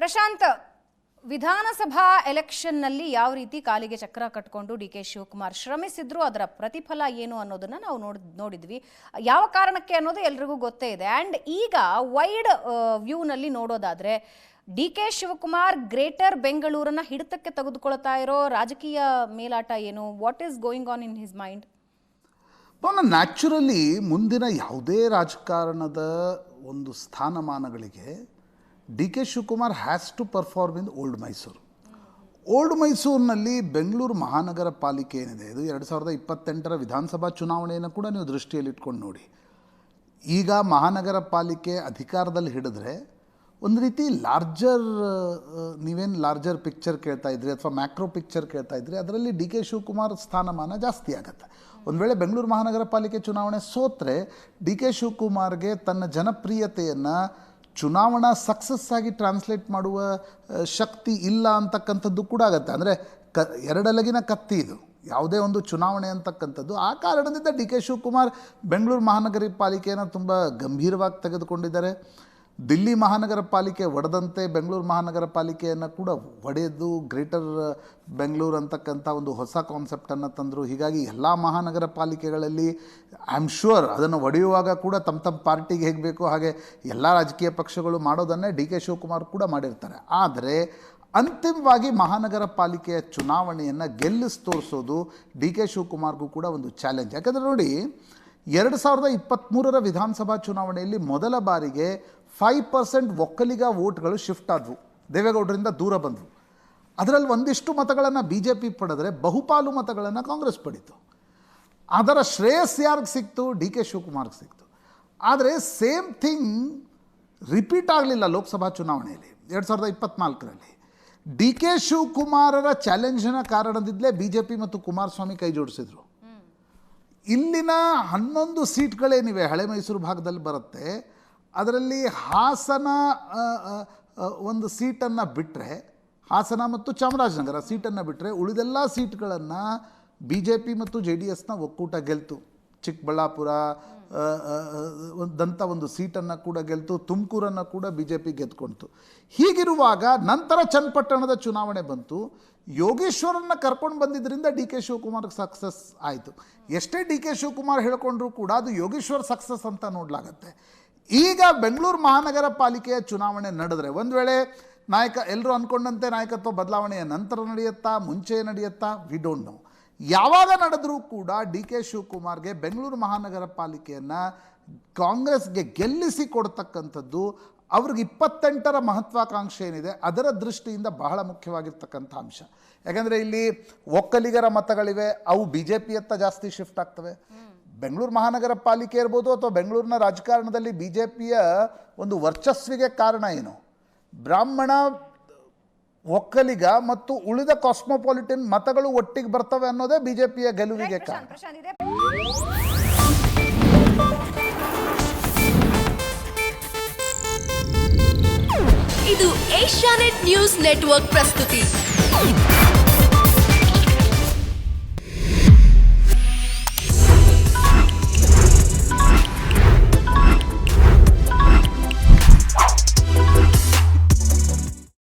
ಪ್ರಶಾಂತ್, ವಿಧಾನಸಭಾ ಎಲೆಕ್ಷನ್ನಲ್ಲಿ ಯಾವ ರೀತಿ ಕಾಲಿಗೆ ಚಕ್ರ ಕಟ್ಕೊಂಡು ಡಿ ಕೆ ಶಿವಕುಮಾರ್ ಶ್ರಮಿಸಿದ್ರು, ಅದರ ಪ್ರತಿಫಲ ಏನು ಅನ್ನೋದನ್ನ ನಾವು ನೋಡ್, ನೋಡಿದ್ವಿ. ಯಾವ ಕಾರಣಕ್ಕೆ ಅನ್ನೋದು ಎಲ್ರಿಗೂ ಗೊತ್ತೇ ಇದೆ. ಆ್ಯಂಡ್ ಈಗ ವೈಡ್ ವ್ಯೂನಲ್ಲಿ ನೋಡೋದಾದ್ರೆ, ಡಿ ಕೆ ಶಿವಕುಮಾರ್ ಗ್ರೇಟರ್ ಬೆಂಗಳೂರನ್ನ ಹಿಡಿತಕ್ಕೆ ತೆಗೆದುಕೊಳ್ತಾ ಇರೋ ರಾಜಕೀಯ ಮೇಲಾಟ ಏನು? What is going on in his mind naturally ಮುಂದಿನ ಯಾವುದೇ ರಾಜಕಾರಣದ ಒಂದು ಸ್ಥಾನಮಾನಗಳಿಗೆ D K Shivakumar has to perform in old Mysuru old ಮೈಸೂರಿನಲ್ಲಿ ಬೆಂಗಳೂರು ಮಹಾನಗರ ಪಾಲಿಕೆ ಏನಿದೆ? ಇದು ಎರಡು ಸಾವಿರದ ಇಪ್ಪತ್ತೆಂಟರ ವಿಧಾನಸಭಾ ಚುನಾವಣೆಯನ್ನು ಕೂಡ ನೀವು ದೃಷ್ಟಿಯಲ್ಲಿ ಇಟ್ಕೊಂಡು ನೋಡಿ. ಈಗ ಮಹಾನಗರ ಪಾಲಿಕೆ ಅಧಿಕಾರದಲ್ಲಿ ಹಿಡಿದ್ರೆ ಒಂದು ರೀತಿ ಲಾರ್ಜರ್ ನೀವೇನು ಲಾರ್ಜರ್ ಪಿಕ್ಚರ್ ಕೇಳ್ತಾ ಇದ್ರಿ ಅಥವಾ ಮ್ಯಾಕ್ರೋ ಪಿಕ್ಚರ್ ಕೇಳ್ತಾ ಇದ್ರಿ, ಅದರಲ್ಲಿ ಡಿ ಕೆ ಶಿವಕುಮಾರ್ ಸ್ಥಾನಮಾನ ಜಾಸ್ತಿ ಆಗುತ್ತೆ. ಒಂದು ವೇಳೆ ಬೆಂಗಳೂರು ಮಹಾನಗರ ಪಾಲಿಕೆ ಚುನಾವಣೆ ಸೋತ್ರೆ ಡಿ ಕೆ ಶಿವಕುಮಾರ್ಗೆ ತನ್ನ ಜನಪ್ರಿಯತೆಯನ್ನು ಚುನಾವಣಾ ಸಕ್ಸಸ್ ಆಗಿ ಟ್ರಾನ್ಸ್ಲೇಟ್ ಮಾಡುವ ಶಕ್ತಿ ಇಲ್ಲ ಅಂತಕ್ಕಂಥದ್ದು ಕೂಡ ಆಗುತ್ತೆ. ಅಂದರೆ ಕ, ಎರಡಲಗಿನ ಕತ್ತಿ ಇದು. ಯಾವುದೇ ಒಂದು ಚುನಾವಣೆ ಅಂತಕ್ಕಂಥದ್ದು. ಆ ಕಾರಣದಿಂದ ಡಿ ಕೆ ಶಿವಕುಮಾರ್ ಬೆಂಗಳೂರು ಮಹಾನಗರ ಪಾಲಿಕೆಯನ್ನು ತುಂಬ ಗಂಭೀರವಾಗಿ ತೆಗೆದುಕೊಂಡಿದ್ದಾರೆ. ದಿಲ್ಲಿ ಮಹಾನಗರ ಪಾಲಿಕೆ ಒಡೆದಂತೆ ಬೆಂಗಳೂರು ಮಹಾನಗರ ಪಾಲಿಕೆಯನ್ನು ಕೂಡ ಒಡೆದು ಗ್ರೇಟರ್ ಬೆಂಗಳೂರು ಅಂತಕ್ಕಂಥ ಒಂದು ಹೊಸ ಕಾನ್ಸೆಪ್ಟನ್ನು ತಂದರು. ಹೀಗಾಗಿ ಎಲ್ಲ ಮಹಾನಗರ ಪಾಲಿಕೆಗಳಲ್ಲಿ ಐ ಆಮ್ ಶ್ಯೂರ್ ಅದನ್ನು ಒಡೆಯುವಾಗ ಕೂಡ ತಮ್ಮ ತಮ್ಮ ಪಾರ್ಟಿಗೆ ಹೇಗೆ ಬೇಕೋ ಹಾಗೆ ಎಲ್ಲ ರಾಜಕೀಯ ಪಕ್ಷಗಳು ಮಾಡೋದನ್ನೇ ಡಿ ಕೆ ಶಿವಕುಮಾರ್ ಕೂಡ ಮಾಡಿರ್ತಾರೆ. ಆದರೆ ಅಂತಿಮವಾಗಿ ಮಹಾನಗರ ಪಾಲಿಕೆಯ ಚುನಾವಣೆಯನ್ನು ಗೆಲ್ಲಿಸಿ ತೋರಿಸೋದು ಡಿ ಕೆ ಶಿವಕುಮಾರ್ಗೂ ಕೂಡ ಒಂದು ಚಾಲೆಂಜ್ ಯಾಕಂದರೆ ನೋಡಿ, ಎರಡು ಸಾವಿರದ ಇಪ್ಪತ್ತ್ಮೂರರ ವಿಧಾನಸಭಾ ಚುನಾವಣೆಯಲ್ಲಿ ಮೊದಲ ಬಾರಿಗೆ ಫೈವ್ ಪರ್ಸೆಂಟ್ ಒಕ್ಕಲಿಗ ವೋಟ್ಗಳು ಶಿಫ್ಟ್ ಆದವು. ದೇವೇಗೌಡರಿಂದ ದೂರ ಬಂದವು. ಅದರಲ್ಲಿ ಒಂದಿಷ್ಟು ಮತಗಳನ್ನು ಬಿ ಜೆ ಪಿ ಪಡೆದರೆ ಬಹುಪಾಲು ಮತಗಳನ್ನು ಕಾಂಗ್ರೆಸ್ ಪಡೀತು. ಅದರ ಶ್ರೇಯಸ್ ಯಾರಿಗೆ ಸಿಕ್ತು? ಡಿ ಕೆ ಶಿವಕುಮಾರ್ಗೆ ಸಿಕ್ತು. ಆದರೆ ಸೇಮ್ ಥಿಂಗ್ ರಿಪೀಟ್ ಆಗಲಿಲ್ಲ ಲೋಕಸಭಾ ಚುನಾವಣೆಯಲ್ಲಿ. ಎರಡು ಸಾವಿರದ ಇಪ್ಪತ್ನಾಲ್ಕರಲ್ಲಿ. ಡಿ ಕೆ ಶಿವಕುಮಾರರ ಚಾಲೆಂಜಿನ ಕಾರಣದಿಂದಲೇ ಬಿ ಜೆ ಪಿ ಮತ್ತು ಕುಮಾರಸ್ವಾಮಿ ಕೈ ಜೋಡಿಸಿದರು. ಇಲ್ಲಿನ ಹನ್ನೊಂದು ಸೀಟ್ಗಳೇನಿವೆ ಹಳೆ ಮೈಸೂರು ಭಾಗದಲ್ಲಿ ಬರುತ್ತೆ. ಅದರಲ್ಲಿ ಹಾಸನ ಒಂದು ಸೀಟನ್ನು ಬಿಟ್ಟರೆ ಹಾಸನ ಮತ್ತು ಚಾಮರಾಜನಗರ ಸೀಟನ್ನು ಬಿಟ್ಟರೆ ಉಳಿದೆಲ್ಲ ಸೀಟ್ಗಳನ್ನು ಬಿ ಜೆ ಪಿ ಮತ್ತು ಜೆ ಡಿ ಎಸ್ನ ಒಕ್ಕೂಟ ಗೆಲ್ತು. ಚಿಕ್ಕಬಳ್ಳಾಪುರ ದಂತ ಒಂದು ಸೀಟನ್ನು ಕೂಡ ಗೆಲ್ತು, ತುಮಕೂರನ್ನು ಕೂಡ ಬಿ ಜೆ ಪಿ ಗೆದ್ಕೊಳ್ತು ಹೀಗಿರುವಾಗ ನಂತರ ಚನ್ನಪಟ್ಟಣದ ಚುನಾವಣೆ ಬಂತು. ಯೋಗೇಶ್ವರನ್ನ ಕರ್ಕೊಂಡು ಬಂದಿದ್ದರಿಂದ ಡಿ ಕೆ ಶಿವಕುಮಾರ್ಗೆ ಸಕ್ಸಸ್ ಆಯಿತು. ಎಷ್ಟೇ ಡಿ ಕೆ ಶಿವಕುಮಾರ್ ಹೇಳ್ಕೊಂಡ್ರೂ ಕೂಡ ಅದು ಯೋಗೇಶ್ವರ್ ಸಕ್ಸಸ್ ಅಂತ ನೋಡಲಾಗತ್ತೆ. ಈಗ ಬೆಂಗಳೂರು ಮಹಾನಗರ ಪಾಲಿಕೆಯ ಚುನಾವಣೆ ನಡೆದರೆ ಒಂದು ವೇಳೆ ನಾಯಕ ಎಲ್ಲರೂ ಅಂದ್ಕೊಂಡಂತೆ ನಾಯಕತ್ವ ಬದಲಾವಣೆಯ ನಂತರ ನಡೆಯುತ್ತಾ, ಮುಂಚೆ ನಡೆಯುತ್ತಾ ವಿ ಡೋಂಟ್ ನೋ ಯಾವಾಗ ನಡೆದರೂ ಕೂಡ ಡಿ ಕೆ ಶಿವಕುಮಾರ್ಗೆ ಬೆಂಗಳೂರು ಮಹಾನಗರ ಪಾಲಿಕೆಯನ್ನು ಕಾಂಗ್ರೆಸ್ಗೆ ಗೆಲ್ಲಿಸಿ ಕೊಡ್ತಕ್ಕಂಥದ್ದು ಅವ್ರಿಗೆ ಇಪ್ಪತ್ತೆಂಟರ ಮಹತ್ವಾಕಾಂಕ್ಷೆ ಏನಿದೆ, ಅದರ ದೃಷ್ಟಿಯಿಂದ ಬಹಳ ಮುಖ್ಯವಾಗಿರ್ತಕ್ಕಂಥ ಅಂಶ. ಯಾಕಂದರೆ ಇಲ್ಲಿ ಒಕ್ಕಲಿಗರ ಮತಗಳಿವೆ, ಅವು ಬಿ ಜೆ ಪಿಯತ್ತ ಜಾಸ್ತಿ ಶಿಫ್ಟ್ ಆಗ್ತವೆ. ಬೆಂಗಳೂರು ಮಹಾನಗರ ಪಾಲಿಕೆ ಇರ್ಬೋದು ಅಥವಾ ಬೆಂಗಳೂರಿನ ರಾಜಕಾರಣದಲ್ಲಿ ಬಿ ಜೆ ಪಿಯ ಒಂದು ವರ್ಚಸ್ವಿಗೆ ಕಾರಣ ಏನು? ಬ್ರಾಹ್ಮಣ ಒಕ್ಕಲಿಗ ಮತ್ತು ಉಳಿದ ಕಾಸ್ಮೋಪಾಲಿಟನ್ ಮತಗಳು ಒಟ್ಟಿಗೆ ಬರ್ತವೆ ಅನ್ನೋದೇ ಬಿ ಜೆ ಪಿಯ ಗೆಲುವಿಗೆ ಕಾರಣ. ಇದು ಏಷ್ಯಾನೆಟ್ ನ್ಯೂಸ್ ನೆಟ್ವರ್ಕ್ ಪ್ರಸ್ತುತಿ.